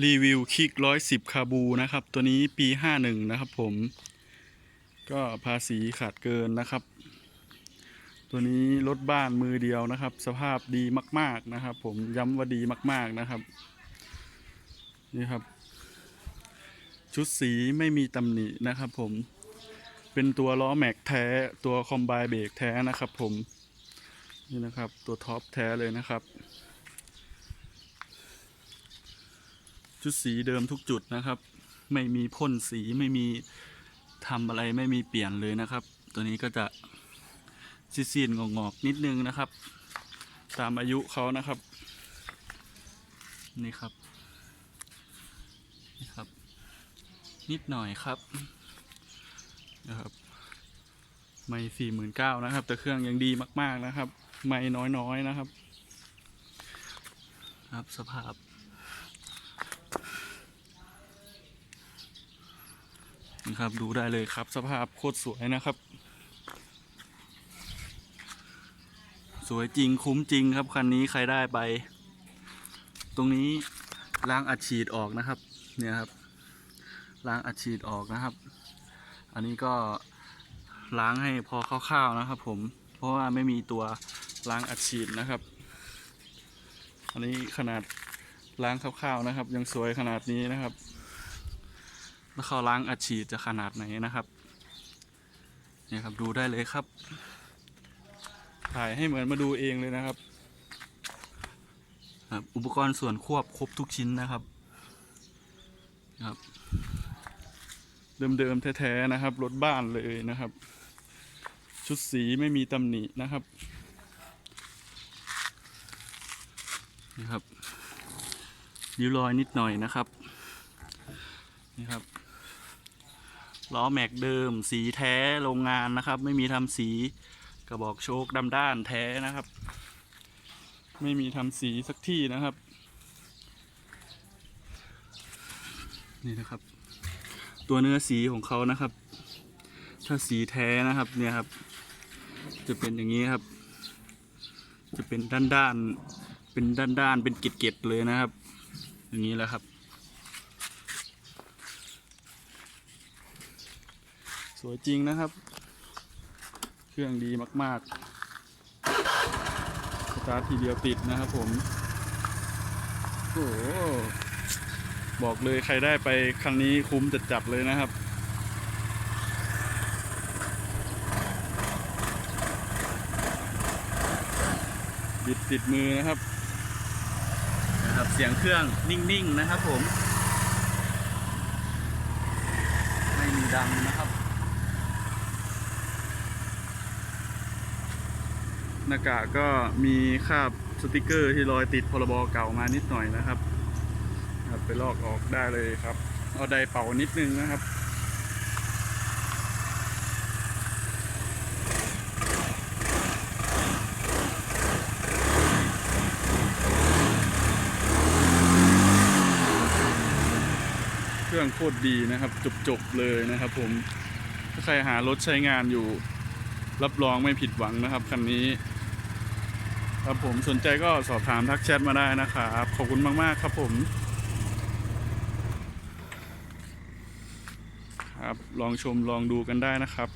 รีวิวคิกร้อยสิบคาบูนะครับ ตัวนี้ปีห้าหนึ่งนะครับผม ก็ภาษีขาดเกินนะครับ ตัวนี้รถบ้านมือเดียวนะครับ สภาพดีมาก ๆนะครับ ผมย้ำว่าดีมาก ๆนะครับ นี่ครับ ชุดสีไม่มีตำหนินะครับ ผมเป็นตัวล้อแม็กแท้ตัวคอมไบเบรกแท้นะครับ ผมนี่นะครับ ตัวท็อปแท้เลยนะครับ ชุดสีเดิมทุกจุดนะครับ ไม่มีพ่นสีไม่มีทำอะไรไม่มีเปลี่ยนเลยนะครับ ตัวนี้ก็จะซีดๆงอกๆนิดนึงนะครับ ตามอายุเขานะครับ นี่ครับนี่ครับ นิดหน่อยครับนะครับ ไม่สี่หมื่นเก้านะครับ แต่เครื่องยังดีมาก ๆนะครับ ไม่น้อยๆนะครับ ครับสภาพ นะครับ ดูได้เลยครับ สภาพโคตรสวยนะครับ สวยจริงคุ้มจริงครับ คันนี้ใครได้ไป ตรงนี้ล้างอัดฉีดออกนะครับ เนี่ยครับ ล้างอัดฉีดออกนะครับ อันนี้ก็ล้างให้พอคร่าวๆนะครับ ผมเพราะว่าไม่มีตัวล้างอัดฉีดนะครับ อันนี้ขนาดล้างคร่าวๆนะครับ ยังสวยขนาดนี้นะครับ แล้วเขาล้างอัดฉีดจะขนาดไหนนะครับเนี่ยครับดูได้เลยครับ ถ่ายให้เหมือนมาดูเองเลยนะครับครับ อุปกรณ์ส่วนควบครบทุกชิ้นนะครับครับ เดิมๆแท้ๆนะครับรถบ้านเลยนะครับ ชุดสีไม่มีตำหนินะครับนี่ครับริ้วรอยนิดหน่อยนะครับนี่ครับ ล้อแม็กเดิม สีแท้โรงงานนะครับ ไม่มีทำสีกระบอกโชคดำด้านแท้นะครับ ไม่มีทำสีสักที่นะครับ นี่นะครับ ตัวเนื้อสีของเขานะครับ ถ้าสีแท้นะครับเนี่ยครับ จะเป็นอย่างนี้ครับ จะเป็นด้านด้านเป็นด้านด้านเป็นเกล็ดๆเลยนะครับ อย่างนี้แหละครับ สวยจริงนะครับ เครื่องดีมากๆสตาร์ททีเดียวติดนะครับผมโอ้โหบอกเลยใครได้ไปครั้งนี้คุ้มจัดจัดๆเลยนะครับบิดติดมือนะครับนะครับ เสียงเครื่องนิ่ง ๆ นะครับผม ไม่มีดังนะครับ หน้ากากก็มีคราบสติกเกอร์ที่รอยติดพรบเก่ามานิดหน่อยนะครับครับไปลอกออกได้เลยครับ เอาไดเป่านิดนึงนะครับเครื่องโคตรดีนะครับจบๆเลยนะครับ ผมถ้าใครหารถใช้งานอยู่ รับรองไม่ผิดหวังนะครับคันนี้ ครับผมสนใจก็สอบถามทักแชทมาได้นะครับขอบคุณมากๆครับผมครับลองชมลองดูกันได้นะครับ